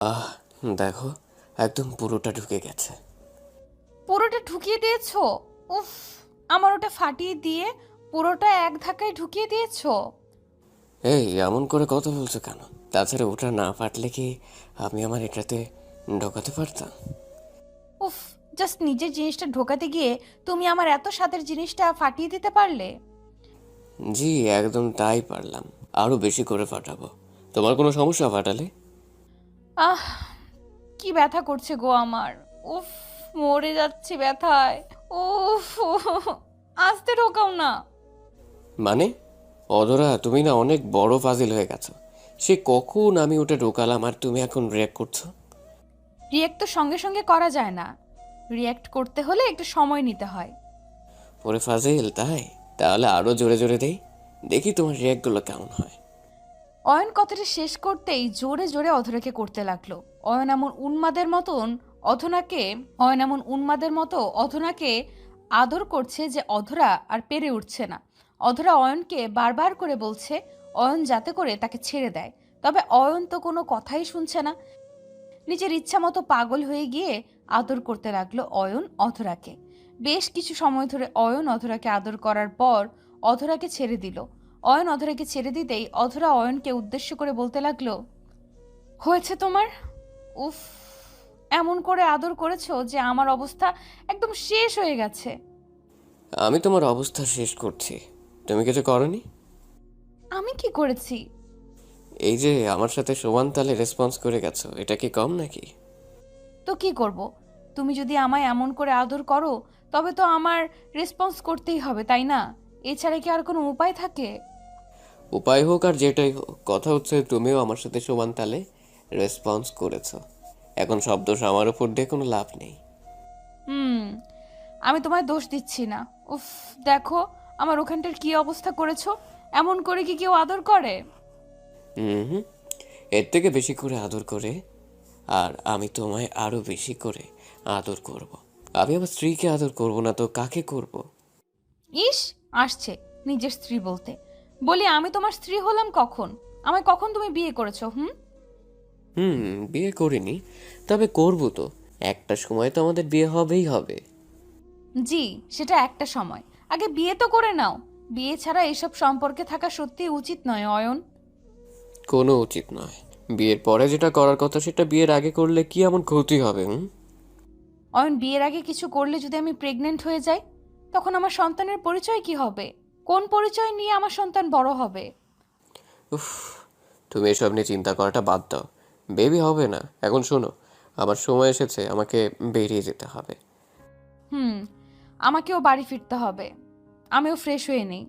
আহ দেখো একদম পুরোটা ঢুকে গেছে। পুরোটা ঢুকিয়ে দিয়েছ? উফ আমার ওটা ফাটিয়ে দিয়ে পুরোটা এক ধাক্কায় ঢুকিয়ে দিয়েছ? এই এমন করে কথা বলছো কেন? তাছাড়া ওটা না ফাটলে কি আমি আমার এটাতে ঢোকাতে পারতাম? উফ জাস্ট নিজের জিনিসটা ঢোকাতে গিয়ে তুমি আমার এত স্বাদের জিনিসটা ফাটিয়ে দিতে পারলে? জি একদম তাই পারলাম। আরও বেশি করে ফাটাবো। তোমার কোনো সমস্যা ফাটালে? আহ কি ব্যথা করছে গো আমার। উফ মরে যাচ্ছে ব্যথায়। উফ আসতে ঢোকাও না। মানে? অধরা তুমি না অনেক বড় ফাজিল হয়ে গেছো। সে কখন আমি ওটা ঢোকালাম আর তুমি এখন রিয়াক্ট করছ? রিয়েক্ট তো সঙ্গে সঙ্গে করা যায় না। রিয়েক্ট করতে হলে একটু সময় নিতে হয়। ওরে ফাজিল তাই? তাহলে আরও জোরে জোরে দেই। দেখি তোমার রিয়াক্টগুলো কেমন হয়। অয়ন কথাটা শেষ করতেই জোরে জোরে অধরাকে করতে লাগল। অয়ন এমন উন্মাদের মতন অধনাকে, অয়ন এমন উন্মাদের মতো অধনাকে আদর করছে যে অধরা আর পেরে উঠছে না। অধরা অয়নকে বারবার করে বলছে, অয়ন, যাতে করে তাকে ছেড়ে দেয়। তবে অয়ন তো কোনো কথাই শুনছে না। নিজের ইচ্ছা মতো পাগল হয়ে গিয়ে আদর করতে লাগল অয়ন অধরাকে। বেশ কিছু সময় ধরে অয়ন অধরাকে আদর করার পর অধরাকে ছেড়ে দিল। অয়ন অধরাকে ছেড়ে দিতেই অধরা অয়নকে উদ্দেশ্য করে বলতে লাগল হয়েছে তোমার? উফ এমন করে আদর করেছ যে আমার অবস্থা একদম শেষ হয়ে গেছে। আমি তোমার অবস্থা শেষ করছি। তুমি কিছু করনি? আমি কি করেছি? এই যে আমার সাথে সমান তালে রেসপন্স করে গেছো এটা কি কম নাকি? তো কি করব? তুমি যদি আমায় এমন করে আদর করো তবে তো আমার রেসপন্স করতেই হবে তাই না? এছাড়া কি আর কোনো উপায় থাকে? উপায় হোক আর যেটাই হোক কথা হচ্ছে তুমিও আমার সাথে সমান তালে রেসপন্স করেছ। এখন সব দোষ আমার উপর দিয়ে কোনো লাভ নেই। হুম আমি তোমায় দোষ দিচ্ছি না। উফ দেখো আমার ওখানটার কি অবস্থা করেছ? এমন করে কি কেউ আদর করে? হুম এর থেকে বেশি করে আদর করে আর আমি তোমায় আরও বেশি করে আদর করব। আমি আমার স্ত্রীকে আদর করব না তো কাকে করব। ইস আসছে নিজের স্ত্রী বলতে। বলি আমি তোমার স্ত্রী হলাম কখন? আমায় কখন তুমি বিয়ে করেছ হুম? হুম বিয়ে করিনি তবে করব তো। একটা সময় তো আমাদের বিয়ে হবেই হবে। জি সেটা একটা সময়। আগে বিয়ে তো করে নাও। বিয়ে ছাড়া এসব সম্পর্কে থাকা সত্যি উচিত নয় অয়ন। কোনো উচিত নয়। বিয়ের পরে যেটা করার কথা সেটা বিয়ের আগে করলে কি এমন ক্ষতি হবে হুম? অয়ন বিয়ের আগে কিছু করলে যদি আমি প্রেগনেন্ট হয়ে যাই তখন আমার সন্তানের পরিচয় কি হবে? কোন পরিচয় নিয়ে আমার সন্তান বড় হবে? উফ তুমি এসব নিয়ে চিন্তা করাটা বাদ দাও। বেবি হবে না। এখন শোনো আমার সময় এসেছে আমাকে বেরিয়ে যেতে হবে। হুম আমাকেও বাড়ি ফিরতে হবে। আমিও ফ্রেশ হয়ে নেই।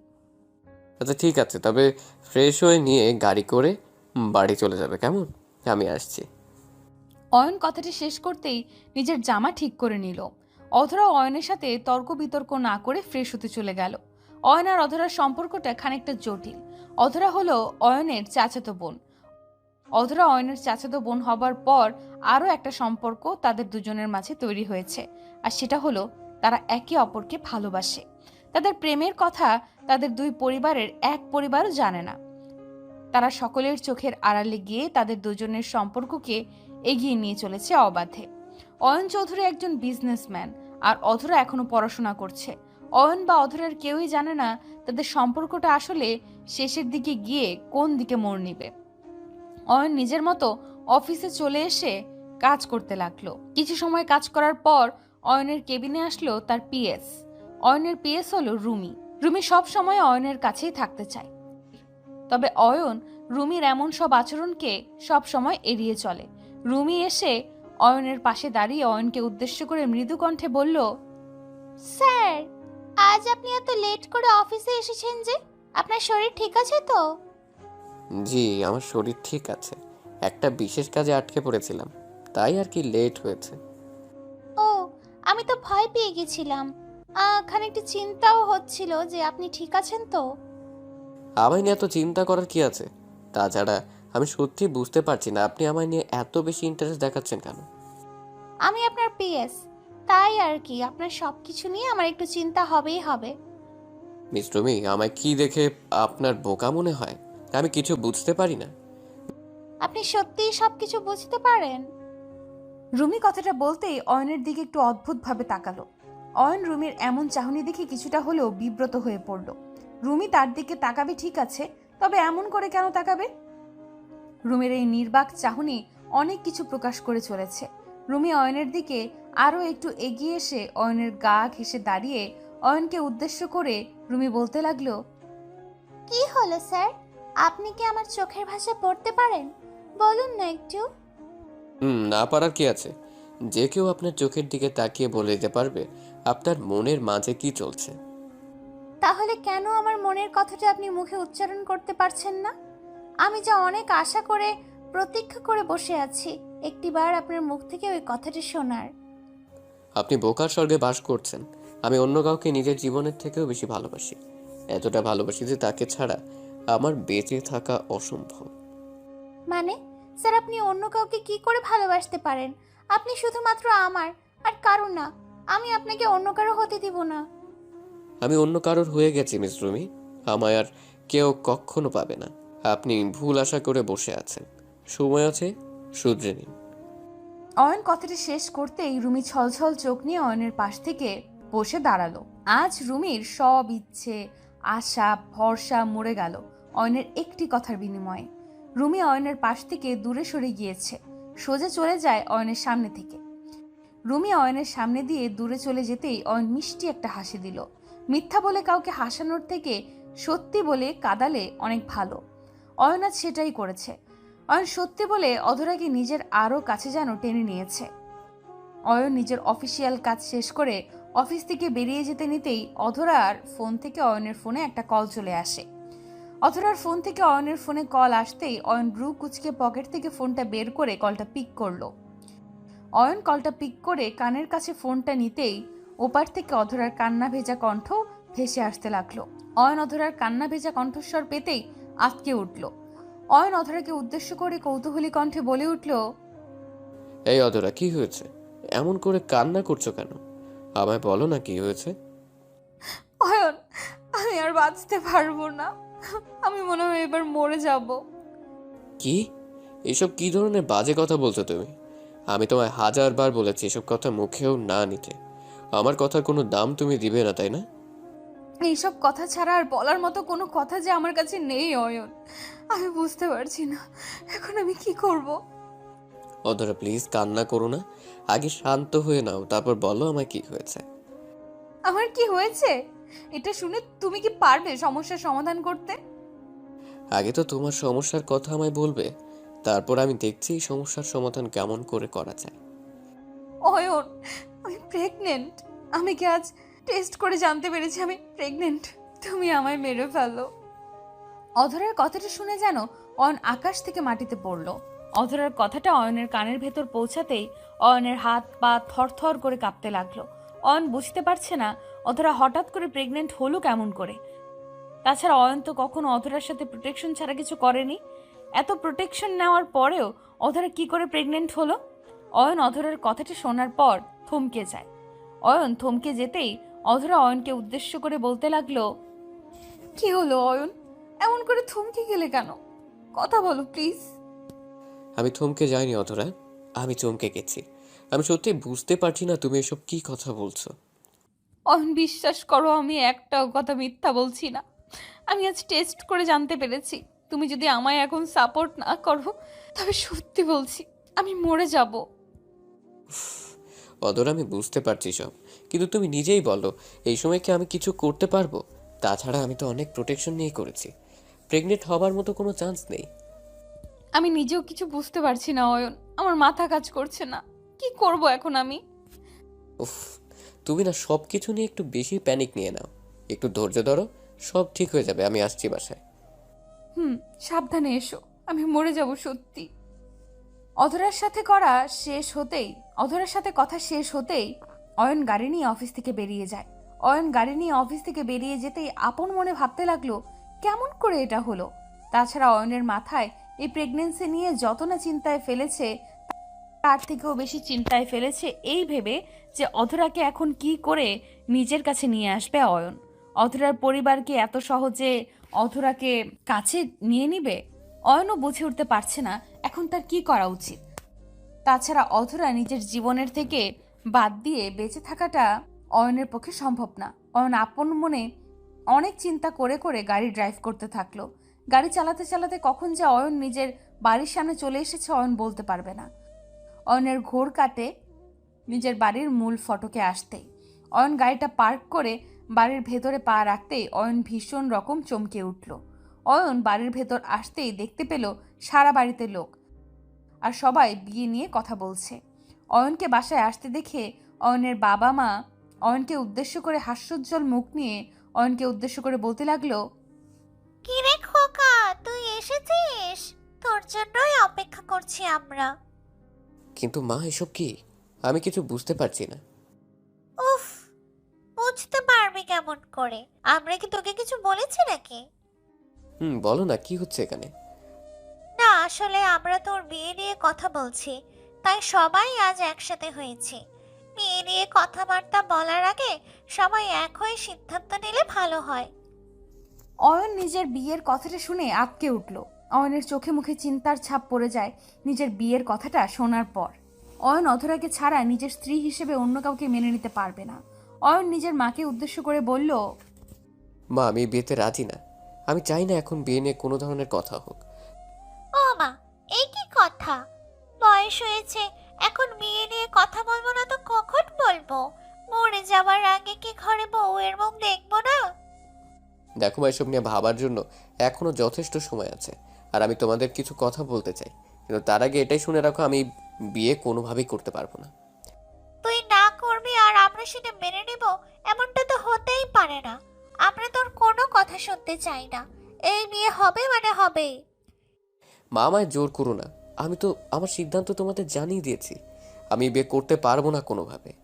আচ্ছা ঠিক আছে তবে ফ্রেশ হয়ে নিয়ে গাড়ি করে বাড়ি চলে যাবে কেমন? আমি আসছি। অয়ন কথাটি শেষ করতেই নিজের জামা ঠিক করে নিল। অথরা অয়নের সাথে তর্ক বিতর্ক না করে ফ্রেশ হতে চলে গেল। অয়ন আর অধরার সম্পর্কটা খানিকটা জটিল। অধরা হলো অয়নের চাচাতো বোন। অধরা অয়নের চাচাতো বোন হবার পর আরও একটা সম্পর্ক তাদের দুজনের মাঝে তৈরি হয়েছে, আর সেটা হলো তারা একে অপরকে ভালোবাসে। তাদের প্রেমের কথা তাদের দুই পরিবারের এক পরিবারও জানে না। তারা সকলের চোখের আড়ালে গিয়ে তাদের দুজনের সম্পর্ককে এগিয়ে নিয়ে চলেছে অবাধে। অয়ন চৌধুরী একজন বিজনেসম্যান আর অধরা এখনও পড়াশোনা করছে। অয়ন বা অধরার কেউই জানে না তাদের সম্পর্কটা আসলে শেষের দিকে গিয়ে কোন দিকে মোড় নিবে। অয়ন নিজের মতো অফিসে চলে এসে কাজ করতে লাগল। কিছু সময় কাজ করার পর অয়নের কেবিনে আসলো তার পিএস। অয়নের পিএস হলো রুমি। রুমি সব সময় অয়নের কাছেই থাকতে চায়। তবে অয়ন রুমির এমন সব আচরণকে সব সময় এড়িয়ে চলে। রুমি এসে অয়নের পাশে দাঁড়িয়ে অয়নকে উদ্দেশ্য করে মৃদু কণ্ঠে বলল, স্যার আজ আপনি এত লেট করে অফিসে এসেছেন যে আপনার শরীর ঠিক আছে তো? জি আমার শরীর ঠিক আছে। একটা বিশেষ কাজে আটকে পড়েছিলাম তাই আর কি লেট হয়েছে। ও আমি তো ভয় পেয়ে গেছিলাম। আহ, খানিকটা চিন্তাও হচ্ছিল যে আপনি ঠিক আছেন তো? আমায় নিয়ে এত চিন্তা করার কি আছে? তাছাড়া আমি সত্যি বুঝতে পারছি না আপনি আমায় নিয়ে এত বেশি ইন্টারেস্ট দেখাচ্ছেন কেন? আমি আপনার পিএস তাই আর কি আপনার সব কিছু নিয়ে আমার একটু চিন্তা হবেই হবে। মিস রুমি আমায় কি দেখে আপনার বোকা মনে হয়? আমি কিছু বুঝতে পারি না। আপনি সত্যিই সব কিছু বুঝতে পারেন? রুমি কথাটা বলতেই অয়নের দিকে একটু অদ্ভুতভাবে তাকালো। অয়ন রুমির এমন চাহনি দেখে কিছুটা হলেও বিব্রত হয়ে পড়ল। রুমি তার দিকে তাকাবে ঠিক আছে তবে এমন করে কেন তাকাবে? রুমের এই নির্বাক চাহনি অনেক কিছু প্রকাশ করে চলেছে। রুমি অয়নের দিকে আরও একটু এগিয়ে এসে অয়নের গা ঘেসে দাঁড়িয়ে অয়নকে উদ্দেশ্য করে রুমি বলতে লাগল কি হলো স্যার? আপনি কি আমার চোখের ভাষা পড়তে পারেন? বলুন না একটু। হুম না পারার কি আছে? যে কেউ আপনার চোখের দিকে তাকিয়ে বলে দিতে পারবে আপনার মনের মাঝে কি চলছে? তাহলে কেন আমার মনের কথাটা আপনি মুখে উচ্চারণ করতে পারছেন না? আমি যা অনেক আশা করে প্রতীক্ষা করে বসে আছি। একটিবার আপনার মুখ থেকে ওই কথাটি শোনার। আপনি বোকার স্বর্গে বাস করছেন। আমি অন্য কাউকে নিজের জীবনের থেকেও বেশি ভালোবাসি। এতটা ভালোবাসি যে তাকে ছাড়া আমার বেঁচে থাকা অসম্ভব। মানে? স্যার আপনি অন্য কাউকে কি করে ভালোবাসতে পারেন? আপনি শুধুমাত্র আমার আর কারও না। আমি আপনাকে অন্য কারও হতে দিব না। আমি অন্য কারোর হয়ে গেছি মিস রুমি। আমায় আর কেউ কখনো পাবে না। আপনি ভুল আশা করে বসে আছেন। সময় আছে শুধরে নিন। অয়ন কথাটি শেষ করতেই রুমি ছলছল চোখ নিয়ে অয়নের পাশ থেকে বসে দাঁড়াল। আজ রুমির সব ইচ্ছে, আশা, ভরসা মরে গেল অয়নের একটি কথার বিনিময়ে। রুমি অয়নের পাশ থেকে দূরে সরে গিয়েছে, সোজা চলে যায় অয়নের সামনে থেকে। রুমি অয়নের সামনে দিয়ে দূরে চলে যেতেই অয়ন মিষ্টি একটা হাসি দিল। মিথ্যা বলে কাউকে হাসানোর থেকে সত্যি বলে কাদালে অনেক ভালো। অয়ন আজ সেটাই করেছে। অয়ন সত্যি বলে অধরাকে নিজের আরও কাছে যেন টেনে নিয়েছে? অয়ন নিজের অফিসিয়াল কাজ শেষ করে অফিস থেকে বেরিয়ে যেতে নিতেই অধরার ফোন থেকে অয়নের ফোনে একটা কল চলে আসে। অধরার ফোন থেকে অয়নের ফোনে কল আসতেই অয়ন ব্রু কুচকে পকেট থেকে ফোনটা বের করে কলটা পিক করল। অয়ন কলটা পিক করে কানের কাছে ফোনটা নিতেই ওপার থেকে অধরার কান্না ভেজা কণ্ঠ ভেসে আসতে লাগল। অয়ন অধরার কান্না ভেজা কণ্ঠস্বর পেতেই আটকে উঠল। অয়ন অধরাকে উদ্দেশ্য করে কৌতূহলী কণ্ঠে বলে উঠল এই অদরা কি হয়েছে? এমন করে কান্না করছ কেন? আমায় বলো না কি হয়েছে? অয়ন আমি আর বাঁচতে পারব না। আমি মনে হয় এবার মরে যাব। কি? এসব কি ধরনের বাজে কথা বলছো তুমি? আমি তোমায় হাজারবার বলেছি এসব কথা মুখেও না নিতে। আমার কথার কোনো দাম তুমি দিবে না তাই না? এইসব কথা ছাড়া আর বলার মতো কোনো কথা যে আমার কাছে নেই অয়ন। আমি বুঝতে পারছি না। এখন আমি কি করব? অদরা প্লিজ কান্না করো না। আগে শান্ত হয়ে নাও তারপর বলো আমায় কি হয়েছে। আমার কি হয়েছে? এটা শুনে তুমি কি পারবে সমস্যার সমাধান করতে? আগে তো তোমার সমস্যার কথা আমায় বলবে তারপর আমি দেখছি এই সমস্যার সমাধান কেমন করে করা যায়। অয়ন আমি প্রেগনেন্ট আমি কি আজ টেস্ট করে জানতে পেরেছি আমি প্রেগনেন্ট তুমি আমায় মেরে ফেলো। অধরার কথাটা শুনে যেন অয়ন আকাশ থেকে মাটিতে পড়ল। অধরার কথাটা অয়নের কানের ভেতর পৌঁছাতেই অয়নের হাত পা থরথর করে কাঁপতে লাগল। অয়ন বুঝতে পারছে না অধরা হঠাৎ করে প্রেগনেন্ট হলো কেমন করে। তাছাড়া অয়ন তো কখনো অধরার সাথে প্রোটেকশন ছাড়া কিছু করেনি। এত প্রোটেকশন নেওয়ার পরেও অধরা কি করে প্রেগনেন্ট হলো? অয়ন অধরার কথাটি শোনার পর থমকে যায়। অয়ন থমকে যেতেই অধরা অয়নকে উদ্দেশ্য করে বলতে লাগল, কি হলো অয়ন? এমন করে থমকে গেলে কেন? কথা বলো প্লিজ আমি থমকে যাইনি অধরা। আমি চমকে গেছি। আমি সত্যি বুঝতে পারছি না তুমি এসব কি কথা বলছো। অয়ন বিশ্বাস করো আমি একটাও কথা মিথ্যা বলছি না। আমি আজ টেস্ট করে জানতে পেরেছি। তুমি যদি আমায় এখন সাপোর্ট না করো তবে সত্যি বলছি আমি মরে যাব। অদর আমি বুঝতে পারছি সব। কিন্তু তুমি নিজেই বলো এই সময় কি আমি কিছু করতে পারব? তাছাড়া আমি তো অনেক প্রোটেকশন নিয়ে করেছি। প্রেগনেন্ট হবার মতো কোনো চান্স নেই। আমি নিজেও কিছু বুঝতে পারছি না অয়ন। আমার মাথা কাজ করছে না। কি করব এখন আমি? উফ তুমি না সব কিছু নিয়ে একটু বেশি প্যানিক নিয়ে নাও। একটু ধৈর্য ধরো সব ঠিক হয়ে যাবে আমি আসছি বাসায়। হুম সাবধানে এসো আমি মরে যাব সত্যি। অধরার সাথে করা শেষ হতেই অধরার সাথে কথা শেষ হতেই অয়ন গাড়ি নিয়ে অফিস থেকে বেরিয়ে যায়। অয়ন গাড়ি নিয়ে অফিস থেকে বেরিয়ে যেতেই আপন মনে ভাবতে লাগল কেমন করে এটা হলো? তাছাড়া অয়নের মাথায় এই প্রেগনেন্সি নিয়ে যত না চিন্তায় ফেলেছে, তার থেকেও বেশি চিন্তায় ফেলেছে এই ভেবে যে অধরাকে এখন কি করে নিজের কাছে নিয়ে আসবে অয়ন? অধরার পরিবারকে এত সহজে অধরাকে কাছে নিয়ে নিবে? অয়নও বুঝে উঠতে পারছে না এখন তার কি করা উচিত? তাছাড়া অধরা নিজের জীবনের থেকে বাদ দিয়ে বেঁচে থাকাটা অয়নের পক্ষে সম্ভব না। অয়ন আপন মনে অনেক চিন্তা করে করে গাড়ি ড্রাইভ করতে থাকল। গাড়ি চালাতে চালাতে কখন যে অয়ন নিজের বাড়ির সামনে চলে এসেছে অয়ন বলতে পারবে না। অয়নের ঘোর কাটে নিজের বাড়ির মূল ফটকে আসতে। অয়ন গাড়িটা পার্ক করে বাড়ির ভেতরে পা রাখতেই অয়ন ভীষণ রকম চমকে উঠল। অয়ন বাড়ির ভেতর আসতেই দেখতে পেল সারা বাড়িতে লোক আর সবাই বিয়ে নিয়ে কথা বলছে। অয়নকে বাসায় আসতে দেখে অয়নের বাবা মা অয়নকে উদ্দেশ্য করে হাস্যোজ্জ্বল মুখ নিয়ে অয়নকে উদ্দেশ্য করে বলতে লাগল কি রে খোকা তুই এসেছিস? তোর জন্যই অপেক্ষা করছি আমরা। কিন্তু মা এসব কি? আমি কিছু বুঝতে পারছি না। উফ বুঝতে পারবি কেমন করে। আমরা কি তোকে কিছু বলেছি নাকি? হুম বলো না কি হচ্ছে এখানে? না আসলে আমরা তোর বিয়ে নিয়ে কথা বলছি তাই সবাই আজ একসাথে হয়েছি। বিয়ে নিয়ে কথাবার্তা বলার আগে সবাই এক হয়ে সিদ্ধান্ত নিলে ভালো হয়। অয়ন নিজের বিয়ের কথাটা শুনে আটকে উঠল। অয়নের চোখে মুখে চিন্তার ছাপ পড়ে যায় নিজের বিয়ের কথাটা শোনার পর। অয়ন অধরাকে ছাড়া নিজের স্ত্রী হিসেবে অন্য কাউকে মেনে নিতে পারবে না। অয়ন নিজের মাকে উদ্দেশ্য করে বলল মা আমি বিয়েতে রাজি না। আমি চাই না এখন বিয়ে নিয়ে কোনো ধরনের কথা হোক। ও মা এই কি কথা? বয়স হয়েছে এখন বিয়ে নিয়ে কথা বলব না তো কখন বলব? মরে যাওয়ার আগে কি ঘরে বউয়ের মুখ দেখব না? দেখো মা এসব নিয়ে ভাবার জন্য এখনও যথেষ্ট সময় আছে। আর আমি তোমাদের কিছু কথা বলতে চাই কিন্তু তার আগে এটাই শুনে রাখো আমি বিয়ে কোনোভাবেই করতে পারব না। তুই না করবি আর আমরা সেটা মেনে নেব এমনটা তো হতেই পারে না। আমরা তোর কোনো কথা শুনতে চাই না। এই বিয়ে হবে মানে হবে মা আমায় জোর করো না। আমি তো আমার সিদ্ধান্ত তোমাদের জানিয়ে দিয়েছি। আমি বিয়ে করতে পারব না কোনোভাবে।